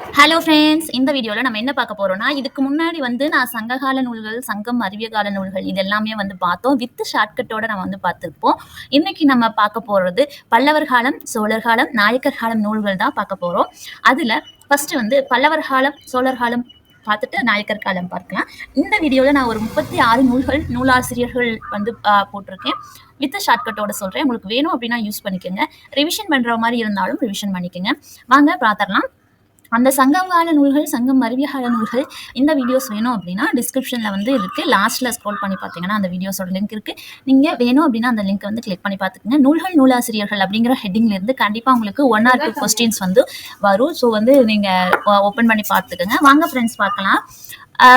Hello friends இந்த வீடியோவில் நம்ம என்ன பார்க்க போறோம்னா இதுக்கு முன்னாடி வந்து நான் சங்ககால நூல்கள் சங்கம் அறிவிய கால நூல்கள் இது எல்லாமே வந்து பார்த்தோம். வித் ஷார்ட்கட்டோட நம்ம வந்து பார்த்துருப்போம். இன்னைக்கு நம்ம பார்க்க போகிறது பல்லவர் காலம் சோழர் காலம் நாயக்கர் காலம் நூல்கள் தான் பார்க்க போகிறோம் அதில் ஃபர்ஸ்ட் வந்து பல்லவர் காலம் சோழர் காலம் பார்த்துட்டு நாயக்கர் காலம் பார்க்கலாம். இந்த வீடியோவில் நான் ஒரு முப்பத்தி ஆறு நூல்கள் நூலாசிரியர்கள் வந்து போட்டிருக்கேன். வித் ஷார்ட்கட்டோட சொல்கிறேன் உங்களுக்கு வேணும் அப்படின்னா யூஸ் பண்ணிக்கோங்க. ரிவிஷன் பண்ணுற மாதிரி இருந்தாலும் ரிவிஷன் பண்ணிக்கோங்க. வாங்க பார்த்துடலாம். அந்த சங்கம் கால நூல்கள் சங்கம் அறிவிய நூல்கள் இந்த வீடியோஸ் வேணும் அப்படின்னா டிஸ்கிரிப்ஷனில் வந்து இருக்குது லாஸ்ட்டில் ஸ்க்ரோல் பண்ணி பார்த்தீங்கன்னா அந்த வீடியோஸோட லிங்க் இருக்குது நீங்கள் வேணும் அப்படின்னா அந்த லிங்க் வந்து கிளிக் பண்ணி பார்த்துக்கங்க. நூல்கள் நூலாசிரியர்கள் அப்படிங்கிற ஹெட்டிங்லேருந்து இருந்து கண்டிப்பாக உங்களுக்கு ஒன் ஆர் டூ கொஸ்டின்ஸ் வந்து வரும். ஸோ வந்து நீங்கள் ஓப்பன் பண்ணி பார்த்துக்கோங்க. வாங்க ஃப்ரெண்ட்ஸ் பார்க்கலாம்.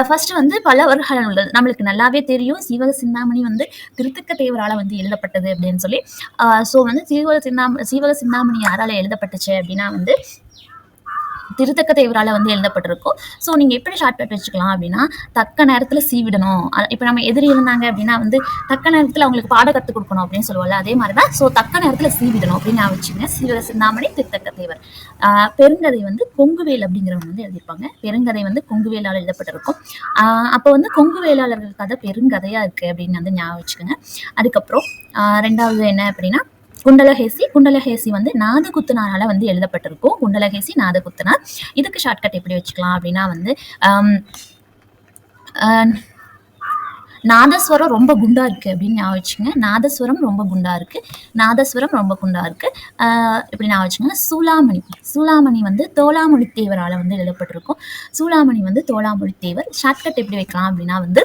ஃபர்ஸ்ட் வந்து பல வருகால நூல்கள். நம்மளுக்கு நல்லாவே தெரியும். சீவக சிந்தாமணி வந்து திருத்துக்க தேவரால் வந்து எழுதப்பட்டது அப்படின்னு சொல்லி. ஸோ வந்து சீவக சிந்தாம சீவக சிந்தாமணி யாரால எழுதப்பட்டுச்சு அப்படின்னா வந்து திருத்தக்க தேவரால வந்து எழுதப்பட்டிருக்கும். ஸோ நீங்கள் எப்படி ஷார்ட்கட் வச்சுக்கலாம் அப்படின்னா தக்க நேரத்தில் சீவிடணும் இப்போ நம்ம எதிரி இருந்தாங்க அப்படின்னா வந்து தக்க நேரத்தில் அவங்களுக்கு பாடம் கற்றுக் கொடுக்கணும் அப்படின்னு சொல்லுவோம்ல அதே மாதிரி தான் ஸோ தக்க நேரத்தில் சீவிடணும் அப்படின்னு நான் வச்சுங்க சீவர சிந்தாமணி திருத்தக்க தேவர் பெருங்கதை வந்து கொங்குவேல் அப்படிங்கிறவங்க வந்து எழுதியிருப்பாங்க. பெருங்கதை வந்து கொங்குவேலால் எழுதப்பட்டிருக்கும். அப்போ வந்து கொங்கு வேளாளர்கள் கதை பெருங்கதையாக இருக்குது அப்படின்னு வந்து ஞாபகம் வச்சுக்கோங்க. அதுக்கப்புறம் ரெண்டாவது என்ன அப்படின்னா குண்டலகேசி குண்டலகேசி வந்து நாதகுத்துனாரால வந்து எழுதப்பட்டிருக்கும். குண்டலகேசி நாதகுத்துனார். இதுக்கு ஷார்ட்கட் எப்படி வச்சுக்கலாம் அப்படின்னா வந்து நாதஸ்வரம் ரொம்ப குண்டா இருக்கு அப்படின்னு ஞாபகம் வச்சுங்க நாதஸ்வரம் ரொம்ப குண்டா இருக்கு. நாதஸ்வரம் ரொம்ப குண்டா இருக்கு. இப்படி ஞாபகம் வச்சுங்க சூளாமணி சூளாமணி வந்து தோளாமொழி தேவரால வந்து எழுதப்பட்டிருக்கும். சூளாமணி வந்து தோளாமொழி தேவர் ஷார்ட்கட் எப்படி வைக்கலாம் அப்படின்னா வந்து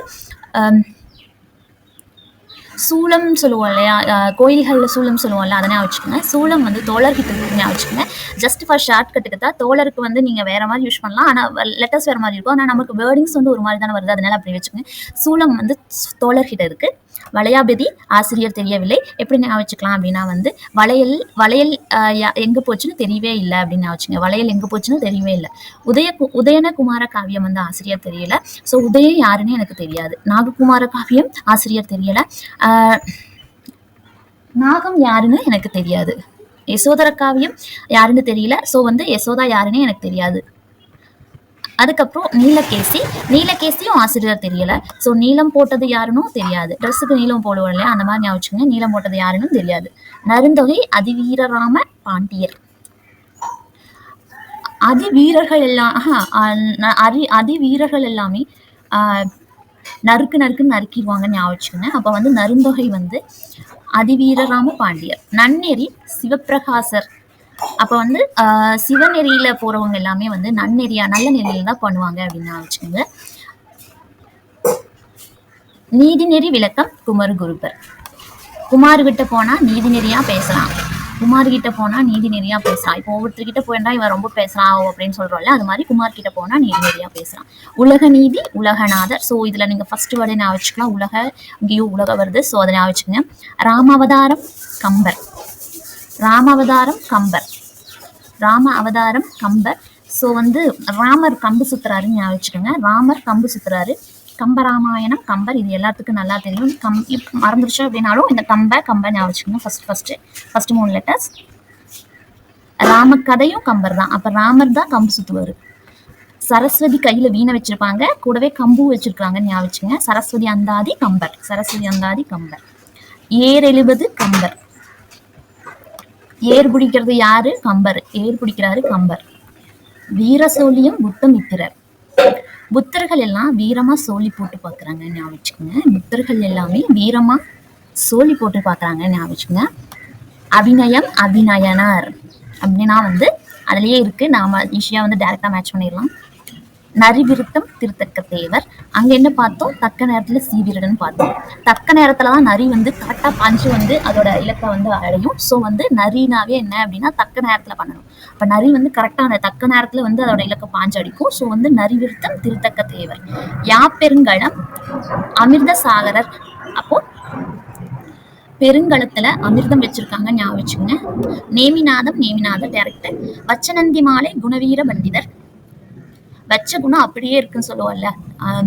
சூளம் சொல்லுவோம் இல்லையா? கோயில்களில் சூளம் சொல்லுவோம்ல அதை ஞாபகம் வச்சுக்கோங்க. சூளம் வந்து தோழர்கிட்ட ஞாபகம் வச்சுக்கோங்க. ஜஸ்ட் ஃபார் ஷார்ட் கட்டுக்கு தான் தோழருக்கு வந்து நீங்கள் வேற மாதிரி யூஸ் பண்ணலாம். ஆனால் லெட்டர்ஸ் வேற மாதிரி இருக்கும். ஆனால் நமக்கு வேர்டிங்ஸ் வந்து ஒரு மாதிரி தானே வருது. அதனால அப்படி வச்சுக்கோங்க. சூளம் வந்து தோழர்கிட்ட இருக்குது வளையாபதி ஆசிரியர் தெரியவில்லை. எப்படி நான் வச்சுக்கலாம் அப்படின்னா வந்து வளையல் வளையல் யா- எங்க போச்சுன்னு தெரியவே இல்லை அப்படின்னு வச்சுங்க வளையல் எங்க போச்சுன்னு தெரியவே இல்லை. உதய உதயன குமார காவியம் வந்து ஆசிரியர் தெரியல. ஸோ உதயம் யாருன்னு எனக்கு தெரியாது. நாககுமார காவியம் ஆசிரியர் தெரியல. நாகம் யாருன்னு எனக்கு தெரியாது. யசோதர காவியம் யாருன்னு தெரியல. ஸோ வந்து யசோதா யாருன்னு எனக்கு தெரியாது. அதுக்கப்புறம் நீலகேசி. நீலகேசியும் ஆசிரியர் தெரியல. ஸோ நீலம் போட்டது யாருன்னு தெரியாது. ட்ரெஸ்ஸுக்கு நீலம் போடுவோம் இல்லையா? அந்த மாதிரி ஞாபகம் வச்சுக்கோங்க. நீலம் போட்டது யாருன்னு தெரியாது. நருந்தொகை அதிவீரராம பாண்டியர். அதிவீரர்கள் எல்லாம் ஆஹ், அரி அதிவீரர்கள் எல்லாமே ஆஹ், நறுக்கு நறுக்குன்னு நறுக்கிடுவாங்கன்னு ஞாபகம் அப்போ வந்து நருந்தொகை வந்து அதிவீரராம பாண்டியர். நன்னெறி சிவப்பிரகாசர். அப்போ வந்து ஆஹ், சிவநெறியில போறவங்க எல்லாமே வந்து நன்னெறியா நல்ல நெறியில தான் பண்ணுவாங்க அப்படின்னு வச்சுக்கோங்க. நீதிநெறி விளக்கம் குமர் குருபர். குமார் கிட்ட போனா நீதி நெறியா பேசலாம். குமார் கிட்ட போனா நீதி நெறியா பேசலாம். இப்போ ஒவ்வொருத்தர்கிட்ட போயிருந்தா இவன் ரொம்ப பேசலாம் அப்படின்னு சொல்றோம்ல அது மாதிரி குமார் கிட்ட போனா நீதி நெறியா பேசலாம். உலக நீதி உலகநாதர். ஸோ இதுல நீங்க ஃபர்ஸ்ட் வேர்டு நான் வச்சுக்கலாம். உலக இங்கேயும் உலக வருது. ஸோ அதை நான் வச்சுக்கோங்க. ராமாவதாரம் கம்பர். ராமாவதாரம் கம்பர். ராம அவதாரம் கம்பர். ஸோ வந்து ராமர் கம்பு சுத்துறாருன்னு ஞாபகம் வச்சுக்கோங்க. ராமர் கம்பு சுத்துறாரு. கம்பராமாயணம் கம்பர் இது எல்லாத்துக்கும் நல்லா தெரியும். கம் இப்ப மறந்துருச்சு அப்படின்னாலும் இந்த கம்ப கம்ப ஞாபகம் வச்சுக்கோங்க. ஃபர்ஸ்ட் ஃபர்ஸ்ட் ஃபர்ஸ்ட் மூணு லெட்டர்ஸ் ராம கதையும் கம்பர் தான். அப்போ ராமர் தான் கம்பு சுத்துவார். சரஸ்வதி கையில் வீணை வச்சிருப்பாங்க. கூடவே கம்பு வச்சிருக்காங்க ஞாபகம் வச்சுக்கோங்க. சரஸ்வதி அந்தாதி கம்பர். சரஸ்வதி அந்தாதி கம்பர். ஏர் எழுபது கம்பர். ஏர் பிடிக்கிறது யாரு? கம்பர். ஏர் பிடிக்கிறாரு கம்பர். வீர சோழியம் புத்தமித்திரர் புத்தர்கள் எல்லாம் வீரமா சோழி போட்டு பார்க்குறாங்க ஞாபகம் புத்தர்கள் எல்லாமே வீரமா சோழி போட்டு பார்க்கறாங்க ஞாபகம் அபிநயம் அபிநயனார் அப்படின்னா வந்து அதுலயே இருக்கு. நாம ஈஸியா வந்து டைரக்டா மேட்ச் பண்ணிடலாம். நரிவிருத்தம் திருத்தக்க தேவர். அங்க என்ன பார்த்தோம்? தக்க நேரத்துல சீவிரடன் பார்த்தோம். தக்க நேரத்துல தான் நரி வந்து கரெக்டா பாஞ்சு வந்து அதோட இலக்கை வந்து அடையும். ஸோ வந்து நரினாவே என்ன அப்படின்னா தக்க நேரத்துல பண்ணணும். அப்ப நரி வந்து கரெக்டா அந்த தக்க நேரத்துல வந்து அதோட இலக்கை பாஞ்சு அடிக்கும். ஸோ வந்து நரிவிருத்தம் திருத்தக்க தேவர். யாப்பெருங்கலம் அமிர்த சாகரர். அப்போ பெருங்கலத்துல அமிர்தம் வச்சிருக்காங்க ஞாபகம் வச்சுக்கோங்க. நேமிநாதம் நேமிநாத டேரக்டர் வச்சநந்தி மாலை குணவீர பண்டிதர். வச்ச குணம் அப்படியே இருக்குன்னு சொல்லுவோம்ல. ஆஹ்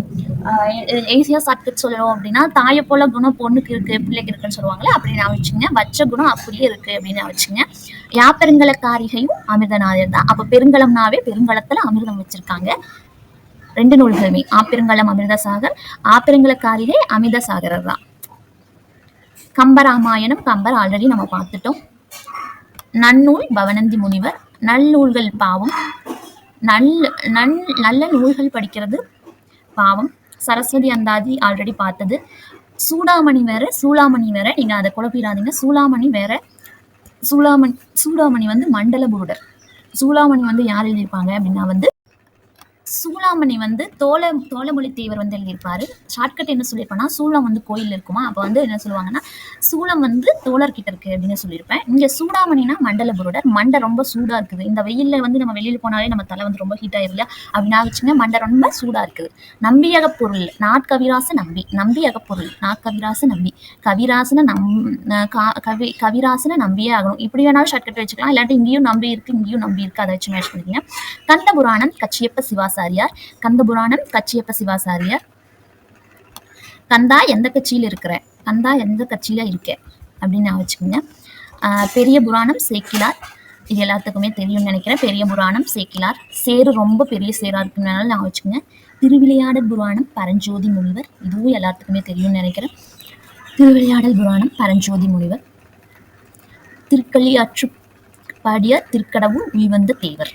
ஈஸியாக சர்க்கட் சொல்லுவோம் அப்படின்னா தாயை போல குணம் பொண்ணுக்கு இருக்கு பிள்ளைக்கு இருக்குன்னு சொல்லுவாங்களே அப்படி நான் வச்சுங்க வச்ச குணம் அப்படியே இருக்கு அப்படின்னு நான் வச்சுங்க யாப்பெருங்கல காரிகையும் அமிர்தநாதர் தான். அப்போ பெருங்கலம்னாவே பெருங்கலத்துல அமிர்தம் வச்சிருக்காங்க. ரெண்டு நூல்களுமே. ஆப்பெருங்கலம் அமிர்த சாகர் ஆப்பெருங்கல காரிகை அமிர்த சாகரர் தான். கம்பராமாயணம் கம்பர் ஆல்ரெடி நம்ம பார்த்துட்டோம். நன்னூல் பவனந்தி முனிவர். நல்லூல்கள் பாவம். நல்ல நன் நல்ல நூல்கள் படிக்கிறது பாவம். சரஸ்வதி அந்தாதி ஆல்ரெடி பார்த்தது. சூடாமணி வேற சூளாமணி வேற. நீங்க அதை குழப்பிடாதீங்க. சூளாமணி வேற. சூளாமணி சூடாமணி வந்து மண்டல புருடர். சூளாமணி வந்து யார் எழுதியிருப்பாங்க அப்படின்னா வந்து சூளாமணி வந்து தோல தோலமொழி தேவர் வந்து எழுதியிருப்பாரு. ஷார்ட்கட் என்ன சொல்லியிருப்பேன்னா சூளம் வந்து கோயில் இருக்குமா? அப்போ வந்து என்ன சொல்லுவாங்கன்னா சூளம் வந்து தோழர்கிட்ட இருக்கு அப்படின்னு சொல்லியிருப்பேன். இங்க சூடாமணினா மண்டல புருடர். மண்டை ரொம்ப சூடா இருக்குது. இந்த வெயில்ல வந்து நம்ம வெளியில் போனாலே நம்ம தலை வந்து ரொம்ப ஹீட் ஆயிரும் இல்லையா அப்படின்னா வச்சுங்க மண்டை ரொம்ப சூடா இருக்குது. நம்பியக பொருள் நாட்கவிராச நம்பி. நம்பியக பொருள் நாட்கவிராச நம்பி. கவிராசன நம் கா- கவி கவிராசன நம்பியே ஆகணும். இப்படி வேணாலும் ஷார்ட்கட் வச்சுக்கலாம். இல்லாட்டி இங்கேயும் நம்பி இருக்கு இங்கேயும் நம்பி இருக்கு. அதை வச்சு மேட்ச் பண்ணிக்கங்க. கந்த புராணம் கச்சியப்ப சிவாசாரியார் கந்தபுராணம் கச்சியப்ப சிவாசாரியார். கந்தா எந்த கட்சியில் இருக்கிற? கந்தா எந்த கட்சியில இருக்க? அப்படின்னு நான் வச்சுக்கோங்க. பெரிய புராணம் சேக்கிலார். இது எல்லாத்துக்குமே தெரியும்னு நினைக்கிறேன். பெரிய புராணம் சேக்கிலார். சேரு ரொம்ப பெரிய சேரா இருக்குனால நான் வச்சுக்கோங்க. திருவிளையாடல் புராணம் பரஞ்சோதி முனிவர். இதுவும் எல்லாத்துக்குமே தெரியும்னு நினைக்கிறேன். திருவிளையாடல் புராணம் பரஞ்சோதி முனிவர். திருக்கள்ளியாற்று பாடிய திருக்கடவும் உய்வந்த தேவர்.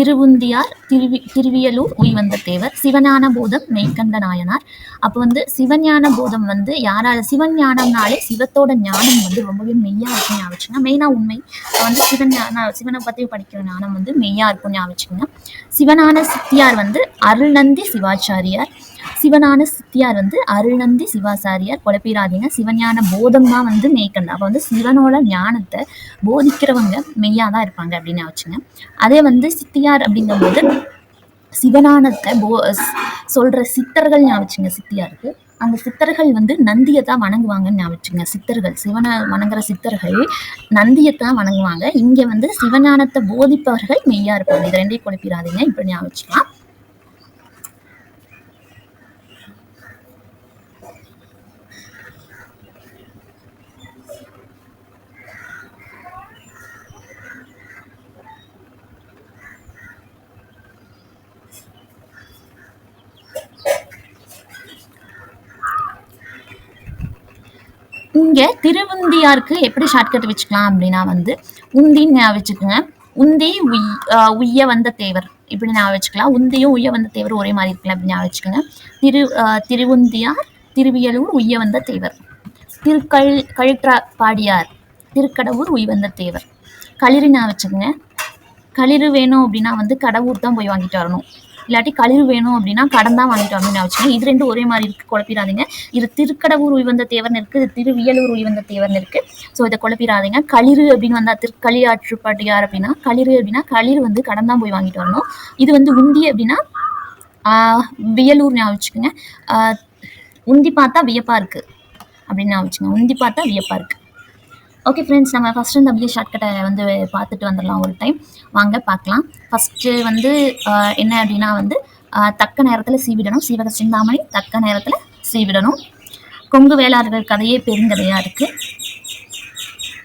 திருவுந்தியார் திருவி திருவியலூர் உய்வந்த தேவர் சிவஞான போதம் மெய்கண்ட நாயனார் அப்போ வந்து சிவஞான போதம் வந்து யாரால சிவஞானம்னாலே சிவத்தோட ஞானம் வந்து ரொம்பவே மெய்யா இருக்கும் ஞாபகம் மெயினாக மெயினா உண்மை. வந்து சிவன் ஞான சிவனை பத்தி படிக்கிற ஞானம் வந்து மெய்யா இருக்கும் ஞாபகம் சிவனான சித்தியார் வந்து அருள்நந்தி சிவாச்சாரியார். சிவனான சித்தியார் வந்து அருள்நந்தி சிவாசாரியார் குழப்பிடாதீங்க சிவஞான போதம் தான் வந்து மேய்க்கணும் அப்போ வந்து சிவனோட ஞானத்தை போதிக்கிறவங்க மெய்யாக தான் இருப்பாங்க அப்படின்னு வச்சுங்க. அதே வந்து சித்தியார் அப்படிங்கும்போது சிவஞானத்தை போ சொல்கிற சொல்ற சித்தர்கள் ஞாபகம் சித்தியாருக்கு. அந்த சித்தர்கள் வந்து நந்தியை தான் வணங்குவாங்கன்னு ஞாபகம் வச்சுங்க சித்தர்கள். சிவனை வணங்குற சித்தர்கள் நந்தியை தான் வணங்குவாங்க. இங்கே வந்து சிவஞானத்தை போதிப்பவர்கள் மெய்யா இருப்பாங்க. இது ரெண்டையும் குழப்பிடாதீங்க இப்படி ஞாபகம் வச்சுக்கலாம் இங்க திருவுந்தியாருக்கு எப்படி ஷார்ட்கட் வச்சுக்கலாம் அப்படின்னா வந்து உந்தின்னு ஞாபகம் வச்சுக்கோங்க. உந்தி உய் உய்ய வந்த தேவர். இப்படி ஞாபகம் வச்சுக்கலாம். உந்தியும் உய்ய வந்த தேவர் ஒரே மாதிரி இருக்கலாம் அப்படி ஞாபகம் வச்சுக்கோங்க. திரு திருவுந்தியார் திருவியலூர் உய்ய வந்த தேவர். திருக்கல் கழுற்றா பாடியார் திருக்கடவுர் உய் வந்த தேவர். களிறு ஞாபகம் வச்சுக்கோங்க. களிறு வேணும் அப்படின்னா வந்து கடவுர் தான் போய் வாங்கிட்டு வரணும். இல்லாட்டி கழிவு வேணும் அப்படின்னா கடன் தான் வாங்கிட்டு வரணும்னு வச்சுக்கோங்க. இது ரெண்டும் ஒரே மாதிரி இருக்கு குழப்பிடாதீங்க. இது திருக்கடவுர் உய்வந்த தேவர்னு இருக்கு இது திருவியலூர் உய்வந்த தேவர்னு இருக்கு. ஸோ இதை குழப்பிடாதீங்க. களிறு அப்படின்னு வந்தா திருக்களி ஆற்றுப்பாட்டியார் அப்படின்னா களிறு அப்படின்னா களிறு வந்து கடன் தான் போய் வாங்கிட்டு வரணும். இது வந்து உந்தி அப்படின்னா வியலூர் ஞாபகம் வச்சுக்கோங்க. உந்தி பார்த்தா வியப்பா இருக்கு அப்படின்னு ஞாபகம் வச்சுக்கோங்க. உந்தி பார்த்தா வியப்பா இருக்கு. ஓகே ஃப்ரெண்ட்ஸ் நம்ம ஃபஸ்ட்டு இந்த அப்படியே ஷார்ட்கட்டை வந்து பார்த்துட்டு வந்துடலாம் ஒரு டைம் வாங்க பார்க்கலாம். ஃபஸ்ட்டு வந்து என்ன அப்படின்னா வந்து தக்க நேரத்தில் சீவிடணும். சீவக சிந்தாமணி தக்க நேரத்தில் சீவிடணும். கொங்கு வேளாளர்கள் கதையே பெருங்கதையாக இருக்குது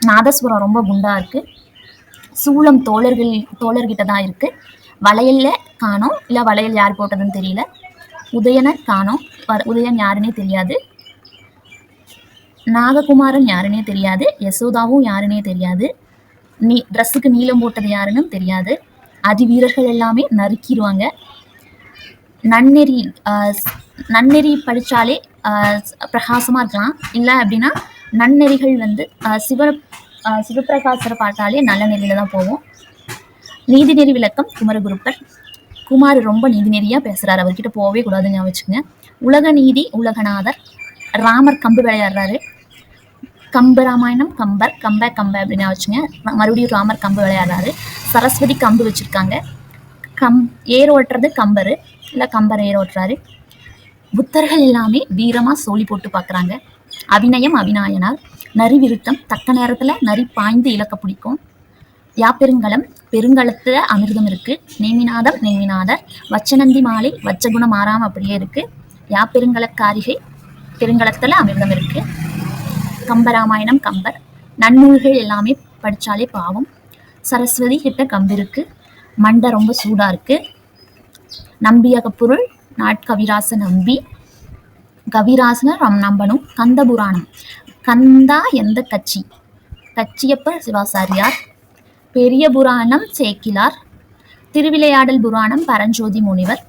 நாதஸ்வரம் ரொம்ப குண்டாக இருக்குது சூளம் தோழர்கள் தோழர்கிட்ட தான் இருக்குது வளையல்ல காணோம். இல்லை வளையல் யார் போட்டதுன்னு தெரியல. உதயனை காணோம். வ- உதயன் யாருன்னே தெரியாது. நாககுமாரன் யாருன்னே தெரியாது யசோதாவும் யாருன்னே தெரியாது. நீ ட்ரெஸ்ஸுக்கு நீளம் போட்டது யாருன்னு தெரியாது. அதி வீரர்கள் எல்லாமே நறுக்கிடுவாங்க. நன்னெறி நன்னெறி படித்தாலே பிரகாசமாக இருக்கலாம். இல்லை அப்படின்னா நன்னெறிகள் வந்து சிவ சிவபிரகாசரை பார்த்தாலே நல்ல நெறியில் தான் போவோம். நீதிநெறி விளக்கம் குமரகுருப்பர் குமார் ரொம்ப நீதிநெறியாக பேசுகிறார் அவர்கிட்ட போகவே கூடாதுன்னு வச்சுக்கோங்க. உலக நீதி உலகநாதர். ராமர் கம்பு விளையாடுறாரு. கம்பு ராமாயணம் கம்பர் கம்ப கம்ப அப்படின்னு வச்சுங்க. மறுபடியும் ராமர் கம்பு விளையாடுறாரு. சரஸ்வதி கம்பு வச்சுருக்காங்க. கம் ஏர் ஓட்டுறது கம்பரு. இல்லை கம்பர் ஏர் ஓட்டுறாரு. புத்தர்கள் எல்லாமே வீரமாக சோழி போட்டு பார்க்குறாங்க அபிநயம் அபிநாயனார். நரி விருத்தம். தக்க நேரத்தில் நரி பாய்ந்து இழக்க பிடிக்கும். யாப்பெருங்கலம் பெருங்கலத்தில் அமிர்தம் இருக்குது நேமிநாதம் நேமிநாதர். வச்சநந்தி மாலை வச்சகுணம் மாறாமல் அப்படியே இருக்கு. யாப்பெருங்கலக்காரிகை பெருங்கலத்தில் அமிர்தம் இருக்குது கம்பராமாயணம் கம்பர். நன்னூல்கள் எல்லாமே படித்தாலே பாவம். சரஸ்வதி கிட்ட கம்பு இருக்குது மண்டை ரொம்ப சூடாக இருக்குது நம்பியக பொருள் நாட்கவிராச நம்பி. கவிராசனை ரம் நம்பணும். கந்த புராணம் கந்தா எந்த கட்சி? கச்சியப்ப சிவாசாரியார். பெரிய புராணம் சேக்கிலார். திருவிளையாடல் புராணம் பரஞ்சோதி முனிவர்.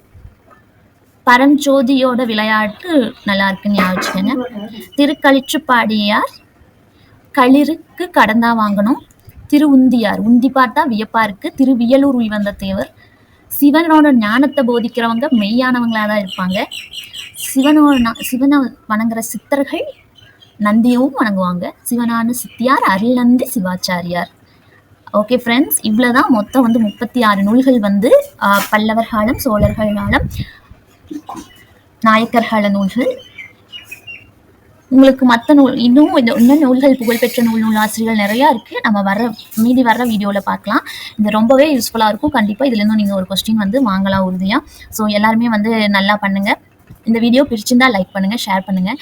பரஞ்சோதியோட விளையாட்டு நல்லா இருக்குன்னு ஞாபகம் திருக்களிற்றுப்பாடியார் களிருக்கு கடந்தா வாங்கணும். திரு உந்தியார் உந்தி பார்த்தா வியப்பா இருக்கு. திரு வியலூர் உய்வந்த தேவர் சிவனோட ஞானத்தை போதிக்கிறவங்க மெய்யானவங்களா தான் இருப்பாங்க. சிவனோட சிவனை வணங்குற சித்தர்கள் நந்தியவும் வணங்குவாங்க. சிவனான சித்தியார் அருள் நந்தி சிவாச்சாரியார். ஓகே ஃப்ரெண்ட்ஸ் இவ்வளோதான் மொத்தம் வந்து முப்பத்தி ஆறு நூல்கள் வந்து பல்லவர் காலம் சோழர்கள் காலம் நாயக்கர் நூல்கள். உங்களுக்கு மற்ற நூல் இன்னும் இந்த இன்னும் நூல்கள் புகழ்பெற்ற நூல் நூல் ஆசிரியர்கள் நிறையா இருக்குது நம்ம வர மீதி வர்ற வீடியோவில் பார்க்கலாம். இது ரொம்பவே யூஸ்ஃபுல்லாக இருக்கும். கண்டிப்பாக இதுலேருந்து நீங்கள் ஒரு கொஸ்டின் வந்து வாங்கலாம் உறுதியாக ஸோ எல்லாருமே வந்து நல்லா பண்ணுங்கள் இந்த வீடியோ பிடிச்சிருந்தா லைக் பண்ணுங்கள் ஷேர் பண்ணுங்கள்